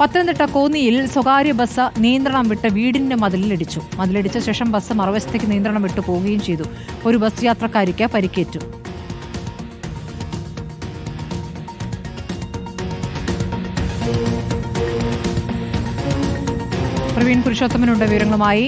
പത്തനംതിട്ട കോന്നിയിൽ സ്വകാര്യ ബസ് നിയന്ത്രണം വിട്ട് വീടിന്റെ മതിലിലിടിച്ചു. മതിലിടിച്ച ശേഷം ബസ് മറുവശത്തേക്ക് നിയന്ത്രണം വിട്ടു പോവുകയും ചെയ്തു. ഒരു ബസ് യാത്രക്കാരിക്ക് പരിക്കേറ്റു. പ്രവീൺ പുരുഷോത്തമനുണ്ട് വിവരങ്ങളുമായി.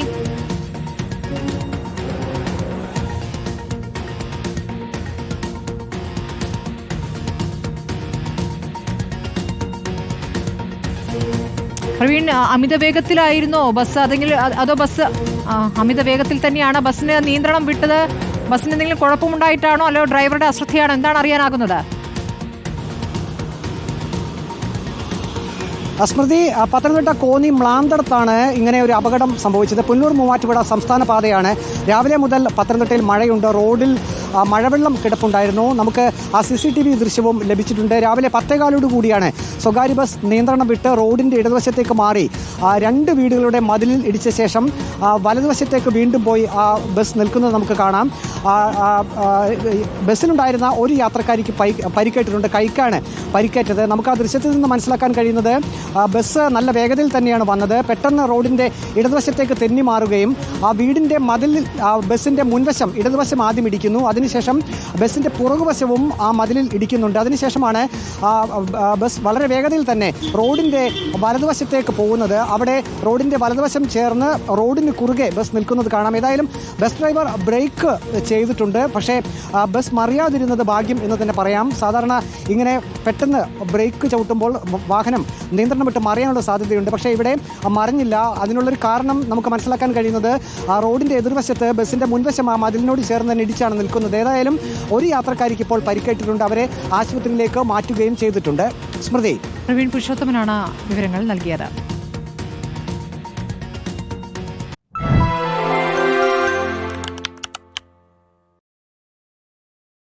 പ്രവീൺ അമിത വേഗത്തിലായിരുന്നോ ബസ്? അതെങ്കിൽ അതോ ബസ് അമിത വേഗത്തിൽ തന്നെയാണ് ബസ്സിന് നിയന്ത്രണം വിട്ടത്? ബസ്സിന് എന്തെങ്കിലും കുഴപ്പമുണ്ടായിട്ടാണോ? അല്ലോ ഡ്രൈവറുടെ അശ്രദ്ധയാണോ? എന്താണ് അറിയാനാകുന്നത്? അസ്മൃതി പത്തനംതിട്ട കോന്നി മ്ലാന്തടത്താണ് ഇങ്ങനെ ഒരു അപകടം സംഭവിച്ചത്. പുല്ലൂർ മൂവാറ്റുപുഴ സംസ്ഥാന പാതയാണ്. രാവിലെ മുതൽ പത്തനംതിട്ടയിൽ മഴയുണ്ട്. റോഡിൽ മഴവെള്ളം കിടപ്പുണ്ടായിരുന്നു. നമുക്ക് ആ സി സി ടി വി ദൃശ്യവും ലഭിച്ചിട്ടുണ്ട്. രാവിലെ പത്തേകാലോട് കൂടിയാണ് സ്വകാര്യ ബസ് നിയന്ത്രണം വിട്ട് റോഡിന്റെ ഇടതുവശത്തേക്ക് മാറി. രണ്ട് വീടുകളുടെ മതിലിൽ ഇടിച്ച ശേഷം വലതുവശത്തേക്ക് വീണ്ടും പോയി ആ ബസ് നിൽക്കുന്നത് നമുക്ക് കാണാം. ബസ്സിലുണ്ടായിരുന്ന ഒരു യാത്രക്കാരിക്ക് പരിക്കേറ്റിട്ടുണ്ട്. കൈക്കാണ് പരിക്കേറ്റത്. നമുക്ക് ആ ദൃശ്യത്തിൽ നിന്ന് മനസ്സിലാക്കാൻ കഴിയുന്നത് ബസ് നല്ല വേഗതയിൽ തന്നെയാണ് വന്നത്. പെട്ടെന്ന് റോഡിന്റെ ഇടതുവശത്തേക്ക് തെന്നി മാറുകയും ആ വീടിന്റെ മതിലിൽ ബസ്സിന്റെ മുൻവശം ഇടതുവശം ആദ്യം ഇടിക്കുന്നു. അതിനുശേഷം ബസ്സിന്റെ പുറകുവശവും ആ മതിലിൽ ഇടിക്കുന്നുണ്ട്. അതിനുശേഷമാണ് ബസ് വളരെ വേഗതയിൽ തന്നെ റോഡിന്റെ വലതുവശത്തേക്ക് പോകുന്നത്. അവിടെ റോഡിന്റെ വലതുവശം ചേർന്ന് റോഡിന് കുറുകെ ബസ് നിൽക്കുന്നത് കാണാം. ഏതായാലും ബസ് ഡ്രൈവർ ബ്രേക്ക് ചെയ്തിട്ടുണ്ട്. പക്ഷേ ബസ് മറിയാതിരുന്നത് ഭാഗ്യം എന്ന് തന്നെ പറയാം. സാധാരണ ഇങ്ങനെ പെട്ടെന്ന് ബ്രേക്ക് ചവിട്ടുമ്പോൾ വാഹനം നിയന്ത്രണം വിട്ട് മറിയാനുള്ള സാധ്യതയുണ്ട്. പക്ഷേ ഇവിടെ മറിഞ്ഞില്ല. അതിനുള്ളൊരു കാരണം നമുക്ക് മനസ്സിലാക്കാൻ കഴിയുന്നത് ആ റോഡിന്റെ എതിർവശത്ത് ബസ്സിന്റെ മുൻവശം ആ മതിലിനോട് ചേർന്ന് തന്നെ ഇടിച്ചാണ് നിൽക്കുന്നത്. ഏതായാലും ഒരു യാത്രക്കാരിക്ക് ഇപ്പോൾ പരിക്കേറ്റിട്ടുണ്ട്. അവരെ ആശുപത്രിയിലേക്ക് മാറ്റുകയും ചെയ്തിട്ടുണ്ട്. സ്മൃതി. പ്രവീൺ പുരുഷോത്തമനാണ് വിവരങ്ങൾ നൽകിയത്.